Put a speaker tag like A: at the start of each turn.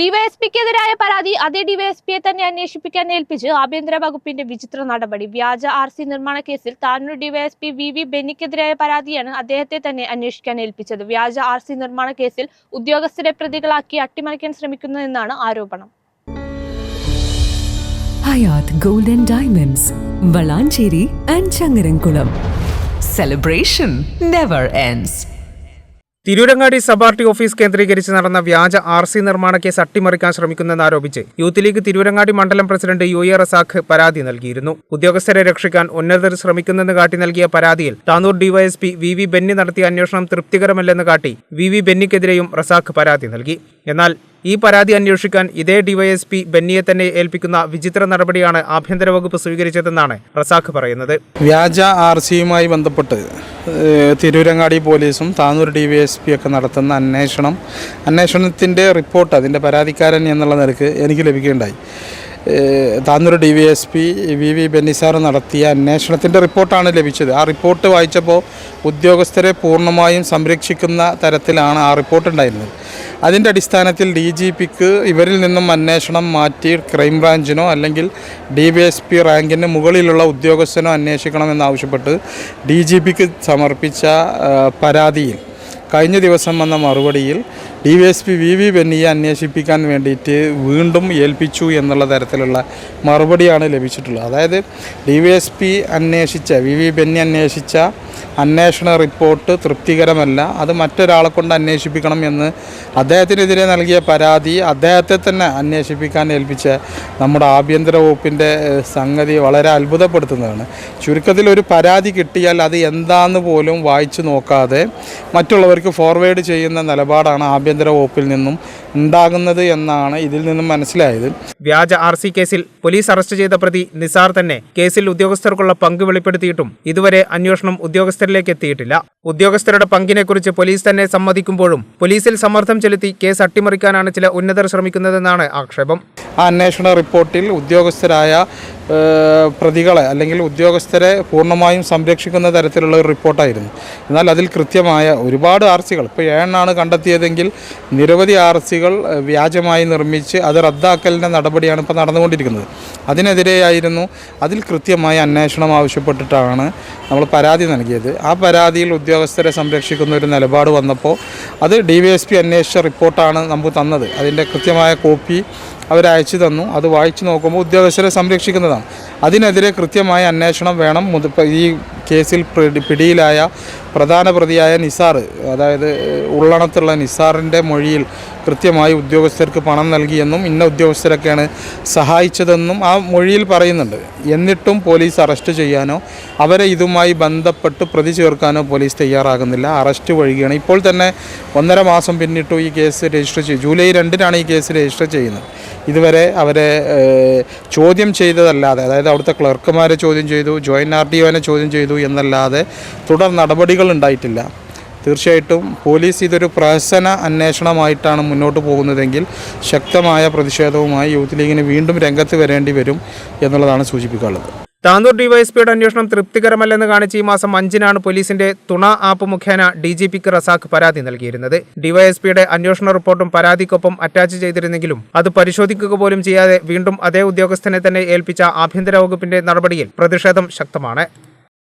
A: ഡിവൈഎസ്പിക്കെതിരായ പരാതി അതേ ഡിവൈഎസ്പിയെ തന്നെ അന്വേഷിപ്പിക്കാൻ ഏൽപ്പിച്ച് ആഭ്യന്തര വകുപ്പിന്റെ വിചിത്ര നടപടി. വ്യാജ ആർ സി നിർമ്മാണ കേസിൽ താനൂർ ഡിവൈഎസ്പി വി വി ബെന്നിക്കെതിരായ പരാതിയാണ് അദ്ദേഹത്തെ തന്നെ അന്വേഷിക്കാൻ ഏൽപ്പിച്ചത്. വ്യാജ ആർ സി നിർമ്മാണ കേസിൽ ഉദ്യോഗസ്ഥരെ പ്രതികളാക്കി അട്ടിമറിക്കാൻ ശ്രമിക്കുന്നതെന്നാണ് ആരോപണം.
B: Hayat golden diamonds Valanchery and Changaramkulam. Celebration never ends
C: Tirurangadi sub R T office കേന്ദ്രീകരിച്ച് നടന്ന വ്യാജ ആർ സി നിർമ്മാണ കേസ് അട്ടിമറിക്കാൻ ശ്രമിക്കുന്നെന്നാരോപിച്ച് യൂത്ത് ലീഗ് തിരൂരങ്ങാടി മണ്ഡലം പ്രസിഡന്റ് യു എ റസാഖ് പരാതി നൽകിയിരുന്നു. ഉദ്യോഗസ്ഥരെ രക്ഷിക്കാൻ ഉന്നതർ ശ്രമിക്കുന്നെന്ന് കാട്ടി നൽകിയ പരാതിയിൽ Tanur DYSP V V Benny നടത്തിയ അന്വേഷണം തൃപ്തികരമല്ലെന്ന് കാട്ടി വി വി ബെന്നിക്കെതിരെയും റസാഖ് പരാതി നൽകി. എന്നാൽ ഈ പരാതി അന്വേഷിക്കാൻ ഇതേ ഡിവൈഎസ്പി ബെന്നിയെ തന്നെ ഏൽപ്പിക്കുന്ന വിചിത്ര നടപടിയാണ് ആഭ്യന്തര വകുപ്പ് സ്വീകരിച്ചതെന്നാണ് റസാഖ് പറയുന്നത്.
D: വ്യാജ ആർ സിയുമായി ബന്ധപ്പെട്ട് തിരൂരങ്ങാടി പോലീസും Tanur D Y S P ഒക്കെ നടത്തുന്ന അന്വേഷണം അന്വേഷണത്തിന്റെ റിപ്പോർട്ട് അതിന്റെ പരാതിക്കാരൻ എന്നുള്ള നിലയ്ക്ക് എനിക്ക് ലഭിക്കുകയുണ്ടായി. Tanur D V S P V V ബെന്നിസാർ നടത്തിയ അന്വേഷണത്തിന്റെ റിപ്പോർട്ടാണ് ലഭിച്ചത്. ആ റിപ്പോർട്ട് വായിച്ചപ്പോൾ ഉദ്യോഗസ്ഥരെ പൂർണമായും സംരക്ഷിക്കുന്ന തരത്തിലാണ് ആ റിപ്പോർട്ട് ഉണ്ടായിരുന്നത്. അതിന്റെ അടിസ്ഥാനത്തിൽ ഡി ജി പിക്ക് ഇവരിൽ നിന്നും അന്വേഷണം മാറ്റി ക്രൈംബ്രാഞ്ചിനോ അല്ലെങ്കിൽ ഡി വി എസ് പി റാങ്കിന് മുകളിലുള്ള ഉദ്യോഗസ്ഥനോ അന്വേഷിക്കണമെന്നാവശ്യപ്പെട്ട് ഡി ജി പിക്ക് സമർപ്പിച്ച പരാതിയിൽ കഴിഞ്ഞ ദിവസം വന്ന മറുപടിയിൽ D V S P V V ബെന്നിയെ അന്വേഷിപ്പിക്കാൻ വേണ്ടിയിട്ട് വീണ്ടും ഏൽപ്പിച്ചു എന്നുള്ള തരത്തിലുള്ള മറുപടിയാണ് ലഭിച്ചിട്ടുള്ളത്. അതായത് ഡി വി എസ് പി അന്വേഷിച്ച വി വി ബെന്നി അന്വേഷിച്ച അന്വേഷണ റിപ്പോർട്ട് തൃപ്തികരമല്ല. അത് മറ്റൊരാളെ കൊണ്ട് അന്വേഷിപ്പിക്കണം എന്ന് അദ്ദേഹത്തിനെതിരെ നൽകിയ പരാതി അദ്ദേഹത്തെ തന്നെ അന്വേഷിപ്പിക്കാൻ ഏൽപ്പിച്ച നമ്മുടെ ആഭ്യന്തര വകുപ്പിന്റെ സംഗതി വളരെ അത്ഭുതപ്പെടുത്തുന്നതാണ്. ചുരുക്കത്തിൽ ഒരു പരാതി കിട്ടിയാൽ അത് എന്താണെന്ന് പോലും വായിച്ചു നോക്കാതെ മറ്റുള്ളവർക്ക് ഫോർവേഡ് ചെയ്യുന്ന നിലപാടാണ് ആഭ്യന്തര വകുപ്പിൽ നിന്നും ഉണ്ടാകുന്നത് എന്നാണ് ഇതിൽ നിന്നും മനസ്സിലായത്.
C: വ്യാജ ആർ സി കേസിൽ പോലീസ് അറസ്റ്റ് ചെയ്ത പ്രതി നിസാർ തന്നെ കേസിൽ ഉദ്യോഗസ്ഥർക്കുള്ള പങ്ക് വെളിപ്പെടുത്തിയിട്ടും ഇതുവരെ അന്വേഷണം ഉദ്യോഗസ്ഥരിലേക്ക് എത്തിയിട്ടില്ല. ഉദ്യോഗസ്ഥരുടെ പങ്കിനെക്കുറിച്ച് പോലീസ് തന്നെ സമ്മതിക്കുമ്പോഴും പോലീസിൽ സമ്മർദ്ദം ചെലുത്തി കേസ് അട്ടിമറിക്കാനാണ് ചില ഉന്നതർ ശ്രമിക്കുന്നതെന്നാണ് ആക്ഷേപം.
D: ആ അന്വേഷണ റിപ്പോർട്ടിൽ ഉദ്യോഗസ്ഥരായ പ്രതികളെ അല്ലെങ്കിൽ ഉദ്യോഗസ്ഥരെ പൂർണമായും സംരക്ഷിക്കുന്ന തരത്തിലുള്ള ഒരു റിപ്പോർട്ടായിരുന്നു. എന്നാൽ അതിൽ കൃത്യമായ ഒരുപാട് ആർ സികൾ ഇപ്പോൾ ഏഴെണ്ണാണ് കണ്ടെത്തിയതെങ്കിൽ നിരവധി ആർ സികൾ വ്യാജമായി നിർമ്മിച്ച് അത് റദ്ദാക്കലിന്റെ നടപടിയാണ് ഇപ്പോൾ നടന്നുകൊണ്ടിരിക്കുന്നത്. അതിനെതിരെയായിരുന്നു അതിൽ കൃത്യമായ അന്വേഷണം ആവശ്യപ്പെട്ടിട്ടാണ് നമ്മൾ പരാതി നൽകിയത്. ആ പരാതിയിൽ ഉദ്യോഗസ്ഥരെ സംരക്ഷിക്കുന്ന ഒരു നിലപാട് വന്നപ്പോൾ അത് ഡി വി എസ് പി അന്വേഷിച്ച റിപ്പോർട്ടാണ് നമുക്ക് തന്നത്. അതിന്റെ കൃത്യമായ കോപ്പി അവരയച്ചു തന്നു. അത് വായിച്ചു നോക്കുമ്പോൾ ഉദ്യോഗസ്ഥരെ സംരക്ഷിക്കുന്നതാണ്. അതിനെതിരെ കൃത്യമായ അന്വേഷണം വേണം. ഈ കേസിൽ പിടിയിലായ പ്രധാന പ്രതിയായ നിസാർ അതായത് ഉള്ളണത്തുള്ള നിസാറിന്റെ മൊഴിയിൽ കൃത്യമായി ഉദ്യോഗസ്ഥർക്ക് പണം നൽകിയെന്നും ഇന്ന ഉദ്യോഗസ്ഥരൊക്കെയാണ് സഹായിച്ചതെന്നും ആ മൊഴിയിൽ പറയുന്നുണ്ട്. എന്നിട്ടും പോലീസ് അറസ്റ്റ് ചെയ്യാനോ അവരെ ഇതുമായി ബന്ധപ്പെട്ട് പ്രതി ചേർക്കാനോ പോലീസ് തയ്യാറാകുന്നില്ല. അറസ്റ്റ് വഴിയാണ്. ഇപ്പോൾ തന്നെ ഒന്നര മാസം പിന്നിട്ടു ഈ കേസ് രജിസ്റ്റർ ചെയ്തു ജൂലൈ രണ്ടിനാണ് ഈ കേസ് രജിസ്റ്റർ ചെയ്യുന്നത്. ഇതുവരെ അവരെ ചോദ്യം ചെയ്തതല്ലാതെ അതായത് അവിടുത്തെ ക്ലർക്കുമാരെ ചോദ്യം ചെയ്തു ജോയിന്റ് ആർ ഡി ഒനെ ചോദ്യം ചെയ്തു എന്നല്ലാതെ തുടർ നടപടികൾ ഉണ്ടായിട്ടില്ല. തീർച്ചയായിട്ടും പോലീസ് ഇതൊരു പ്രഹസന അന്വേഷണമായിട്ടാണ് മുന്നോട്ട് പോകുന്നതെങ്കിൽ ശക്തമായ പ്രതിഷേധവുമായി യൂത്ത് ലീഗിന് വീണ്ടും രംഗത്ത് വരേണ്ടി വരും എന്നുള്ളതാണ് സൂചിപ്പിക്കാനുള്ളത്.
C: താനൂർ ഡിവൈഎസ്പിയുടെ അന്വേഷണം തൃപ്തികരമല്ലെന്ന് കാണിച്ച് ഈ മാസം അഞ്ചിനാണ് പോലീസിന്റെ തുണ ആപ്പ് മുഖേന ഡി ജി പിക്ക് റസാഖ് പരാതി നൽകിയിരുന്നത്. ഡിവൈഎസ്പിയുടെ അന്വേഷണ റിപ്പോർട്ടും പരാതിക്കൊപ്പം അറ്റാച്ച് ചെയ്തിരുന്നെങ്കിലും അത് പരിശോധിക്കുക പോലും ചെയ്യാതെ വീണ്ടും അതേ ഉദ്യോഗസ്ഥനെ തന്നെ ഏൽപ്പിച്ച ആഭ്യന്തര വകുപ്പിന്റെ നടപടിയിൽ പ്രതിഷേധം ശക്തമാണ്.